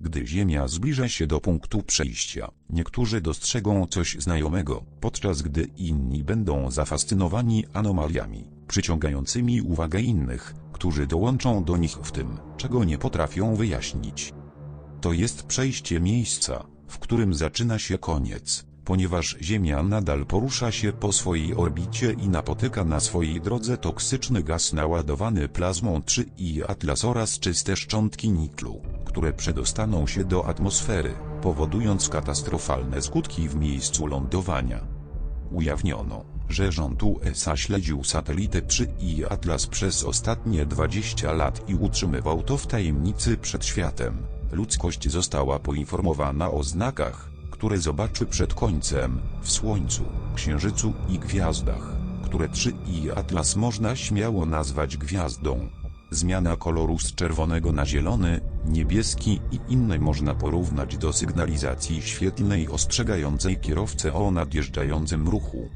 Gdy Ziemia zbliża się do punktu przejścia, niektórzy dostrzegą coś znajomego, podczas gdy inni będą zafascynowani anomaliami, przyciągającymi uwagę innych, którzy dołączą do nich w tym, czego nie potrafią wyjaśnić. To jest przejście miejsca, w którym zaczyna się koniec, ponieważ Ziemia nadal porusza się po swojej orbicie i napotyka na swojej drodze toksyczny gaz naładowany plazmą 3 i atlas oraz czyste szczątki niklu, które przedostaną się do atmosfery, powodując katastrofalne skutki w miejscu lądowania. Ujawniono, że rząd USA śledził satelitę 3 i Atlas przez ostatnie 20 lat i utrzymywał to w tajemnicy przed światem. Ludzkość została poinformowana o znakach, które zobaczy przed końcem, w Słońcu, Księżycu i gwiazdach, które 3 i Atlas można śmiało nazwać gwiazdą. Zmiana koloru z czerwonego na zielony, niebieski i inne można porównać do sygnalizacji świetlnej ostrzegającej kierowcę o nadjeżdżającym ruchu.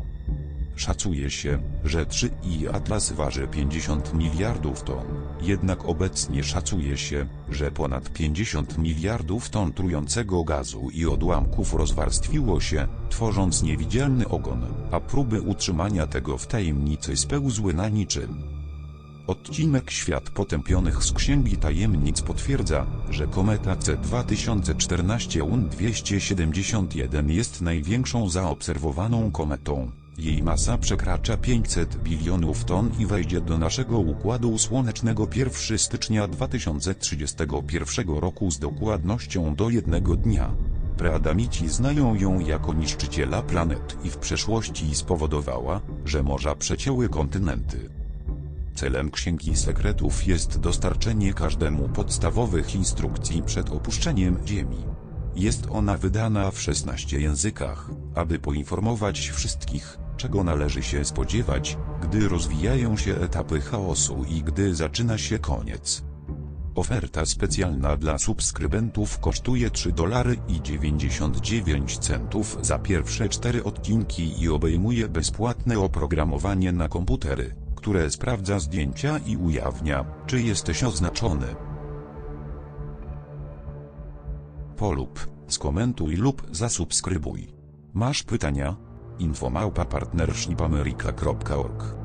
Szacuje się, że 3 i Atlas waży 50 miliardów ton, jednak obecnie szacuje się, że ponad 50 miliardów ton trującego gazu i odłamków rozwarstwiło się, tworząc niewidzialny ogon, a próby utrzymania tego w tajemnicy spełzły na niczym. Odcinek Świat Potępionych z Księgi Tajemnic potwierdza, że kometa C2014-UN-271 jest największą zaobserwowaną kometą. Jej masa przekracza 500 bilionów ton i wejdzie do naszego Układu Słonecznego 1 stycznia 2031 roku z dokładnością do jednego dnia. Preadamici znają ją jako niszczyciela planet i w przeszłości spowodowała, że morza przecięły kontynenty. Celem Księgi Sekretów jest dostarczenie każdemu podstawowych instrukcji przed opuszczeniem Ziemi. Jest ona wydana w 16 językach, aby poinformować wszystkich, czego należy się spodziewać, gdy rozwijają się etapy chaosu i gdy zaczyna się koniec. Oferta specjalna dla subskrybentów kosztuje 3 dolary i 99 centów za pierwsze 4 odcinki i obejmuje bezpłatne oprogramowanie na komputery, które sprawdza zdjęcia i ujawnia, czy jesteś oznaczony. Polub, skomentuj lub zasubskrybuj. Masz pytania? infomałpa partnershipamerica.org